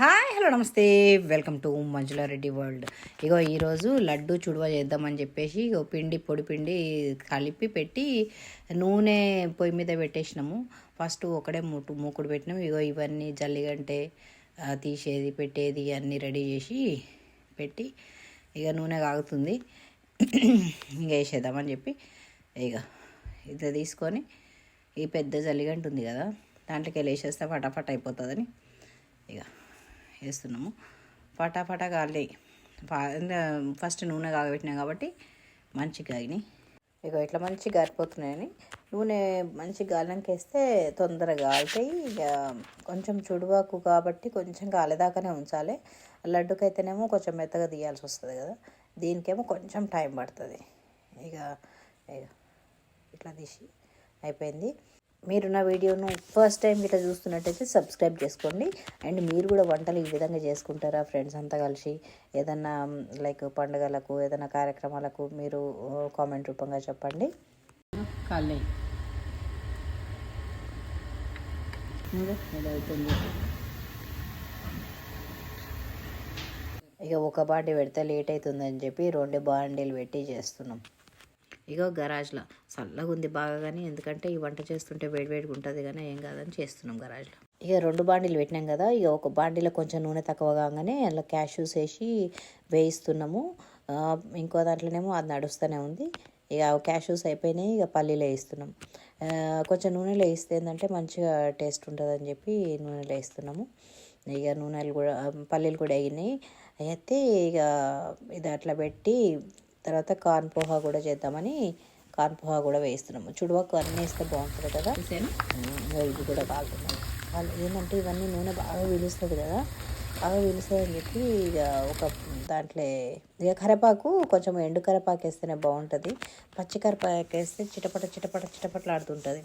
Hi hello namaste. Welcome to Manjula Reddy world. ఇగో ఈరోజు లడ్డు చుడువ చేద్దామని చెప్పేసి ఇగో పిండి పొడి పిండి కలిపి పెట్టి నూనె పొయ్యి మీద పెట్టేసినాము. ఫస్ట్ ఒకడే మూటు మూకుడు పెట్టినాము ఇగో ఇవన్నీ జల్లిగంటే తీసేది పెట్టేది అన్నీ రెడీ చేసి పెట్టి ఇక నూనె కాగుతుంది. ఇంకా వేసేద్దామని చెప్పి ఇక ఇట్లా తీసుకొని ఈ పెద్ద జల్లిగంట ఉంది కదా దాంట్లోకి వెళ్ళి వేసేస్తే ఫటాఫట్ అయిపోతుందని ఇక వేస్తున్నాము. పటాపటా కాలి ఫస్ట్ నూనె కాగబెట్టినాం కాబట్టి మంచి కాగినాయి ఇక ఇట్లా మంచి గారిపోతున్నాయని. నూనె మంచి గాలినాక వేస్తే తొందరగా కాలుతాయి ఇక కొంచెం చుడువాకు కాబట్టి కొంచెం కాలేదాకానే ఉంచాలి. లడ్డుకైతేనేమో కొంచెం మెత్తగా తీయాల్సి వస్తుంది కదా. దీనికేమో కొంచెం టైం పడుతుంది. ఇక ఇక ఇట్లా తీసి అయిపోయింది. మీరు నా వీడియోను ఫస్ట్ టైం ఇట్లా చూస్తున్నట్టయితే సబ్స్క్రైబ్ చేసుకోండి. అండ్ మీరు కూడా వంటలు ఈ విధంగా చేసుకుంటారా ఫ్రెండ్స్ అంతా కలిసి? ఏదన్నా లైక్ పండుగలకు ఏదైనా కార్యక్రమాలకు మీరు కామెంట్ రూపంగా చెప్పండి. కాలే. ఇక ఒక బాండి పెడితే లేట్ అవుతుందని చెప్పి రెండు బాండీలు పెట్టి చేస్తున్నాం. ఇగో గరాజ్లో. చల్లగా ఉంది బాగా కానీ ఎందుకంటే ఈ వంట చేస్తుంటే వేడివేడిగా ఉంటుంది కానీ ఏం కాదని చేస్తున్నాం గరాజ్లో. ఇక రెండు బాండీలు పెట్టినాం కదా ఇక ఒక బాండీలో కొంచెం నూనె తక్కువ కాగానే అలా క్యాష్యూస్ వేసి వేయిస్తున్నాము. ఇంకో దాంట్లోనేమో అది నడుస్తూనే ఉంది. ఇక క్యాష్యూస్ అయిపోయినాయి ఇక పల్లీలు వేయిస్తున్నాం. కొంచెం నూనెలో వేస్తే ఏంటంటే మంచిగా టేస్ట్ ఉంటుందని చెప్పి నూనెలో వేస్తున్నాము. ఇక నూనెలు కూడా పల్లీలు కూడా వేగినాయి. అయితే ఇక ఇది అట్లా పెట్టి తర్వాత కార్న్ పోహా కూడా చేద్దామని కార్న్ పోహా కూడా వేస్తున్నాము చుడువాకు అన్నీ వేస్తే బాగుంటుంది కదా? ఇంకా ఇది కూడా కాలుతున్నాం వాళ్ళు ఏంటంటే ఇవన్నీ నూనె బాగా పీలుస్తుంది కదా? బాగా పీలుస్తుంది అని చెప్పి ఇక ఒక దాంట్లో ఇక కరివేపాకు కొంచెం ఎండు కరివేపాకు వేస్తేనే బాగుంటుంది. పచ్చి కరివేపాకు వేస్తే చిటపట చిటపట చిటపటలు ఆడుతుంటుంది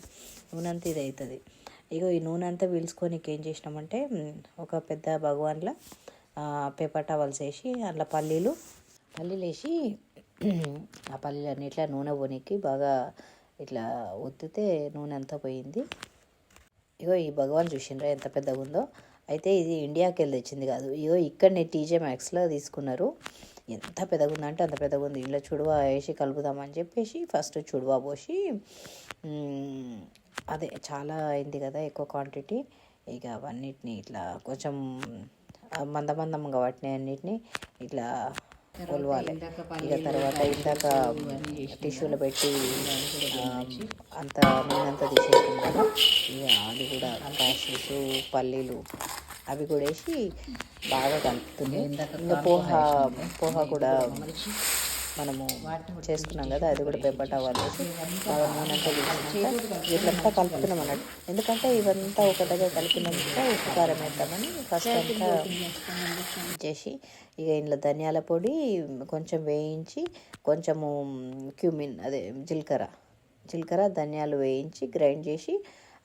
నూనె అంతా ఇది అవుతుంది. ఇగో ఈ నూనె అంతా పీల్చుకొని ఏం చేసినామంటే ఒక పెద్ద భగవాన్లో పేపర్ టవల్స్ వేసి అందులో పల్లీలు పల్లీలు వేసి ఆ పల్లీలు ఇట్లా నూనె పోనీకి బాగా ఇట్లా ఒత్తితే నూనె అంతా పోయింది. ఇగో ఈ భగవాన్ చూసిండ్రా ఎంత పెద్దగా ఉందో అయితే ఇది ఇండియాకి వెళ్ళి తెచ్చింది కాదు. ఇగో ఇక్కడనే టీజే మ్యాక్స్లో తీసుకున్నారు. ఎంత పెద్దగా ఉందంటే అంత పెద్దగా ఉంది ఇలా చుడువా వేసి కలుపుదామని చెప్పేసి ఫస్ట్ చుడువా పోసి అదే చాలా అయింది కదా ఎక్కువ క్వాంటిటీ. ఇక అవన్నిటిని ఇట్లా కొంచెం మందమందంగా వాటిని అన్నిటిని ఇట్లా కొలవాలి. ఇక తర్వాత ఇందాక టిష్యూలో పెట్టి అంత నూనె అంతా తీసేసుకుంటాను ఇక అది కూడా క్యాషెస్ పల్లీలు అవి కూడా వేసి బాగా కలుపుతుంది. ఇంకా పోహ పోహ కూడా మనము చేసుకున్నాం కదా అది కూడా పేపర్ టవల్ వేసి బాగా ఇట్లంతా కలుపుతున్నాం అన్నట్టు. ఎందుకంటే ఇవంతా ఒక దగ్గర కలిపినాక ఉప్పు కారం వేద్దామని ఫస్ట్ అంతా చేసి ఇక ఇంట్లో ధనియాల పొడి కొంచెం వేయించి కొంచెము క్యూమిన్ అదే జీలకర్ర. జీలకర్ర ధనియాలు వేయించి గ్రైండ్ చేసి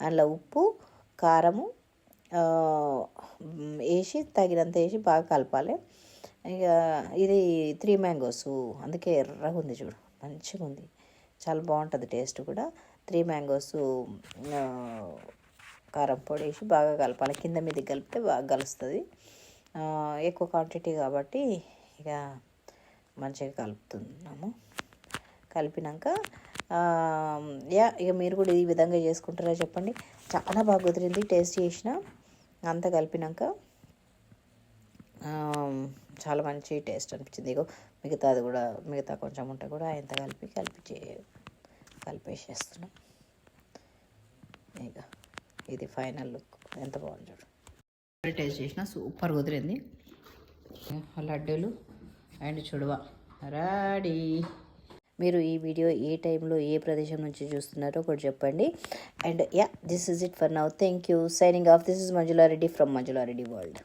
అందులో ఉప్పు కారము వేసి తగినంత వేసి బాగా కలపాలి. ఇక ఇది త్రీ మ్యాంగోస్. అందుకే ఎర్రగా ఉంది చూడు. మంచిగా ఉంది. చాలా బాగుంటుంది టేస్ట్ కూడా. త్రీ మ్యాంగోస్ కారం పొడి వేసి బాగా కలపాలి. కింద మీద కలిపితే బాగా కలుస్తుంది. ఎక్కువ క్వాంటిటీ కాబట్టి ఇక మంచిగా కలుపుతున్నాము. కలిపినాక యా ఇక మీరు కూడా ఈ విధంగా చేసుకుంటారా చెప్పండి. చాలా బాగా కుదిరింది. టేస్ట్ చేసిన అంతా కలిపినాక చాలా మంచి టేస్ట్ అనిపించింది. ఇగో మిగతాది కూడా మిగతా కొంచెం ఉంటే కూడా ఎంత కలిపి కలిపి చే కలిపేసేస్తున్నాం. ఇక ఇది ఫైనల్ లుక్. ఎంత బాగుంది చూడు. టేస్ట్ చేసిన సూపర్ కుదిరింది. లడ్డూలు అండ్ చుడవ. రెడీ. మీరు ఈ వీడియో ఏ టైంలో ఏ ప్రదేశం నుంచి చూస్తున్నారో కూడా చెప్పండి. And yeah this is it for now. Thank you. Signing off. This is Manjula Reddy from Manjula Reddy world.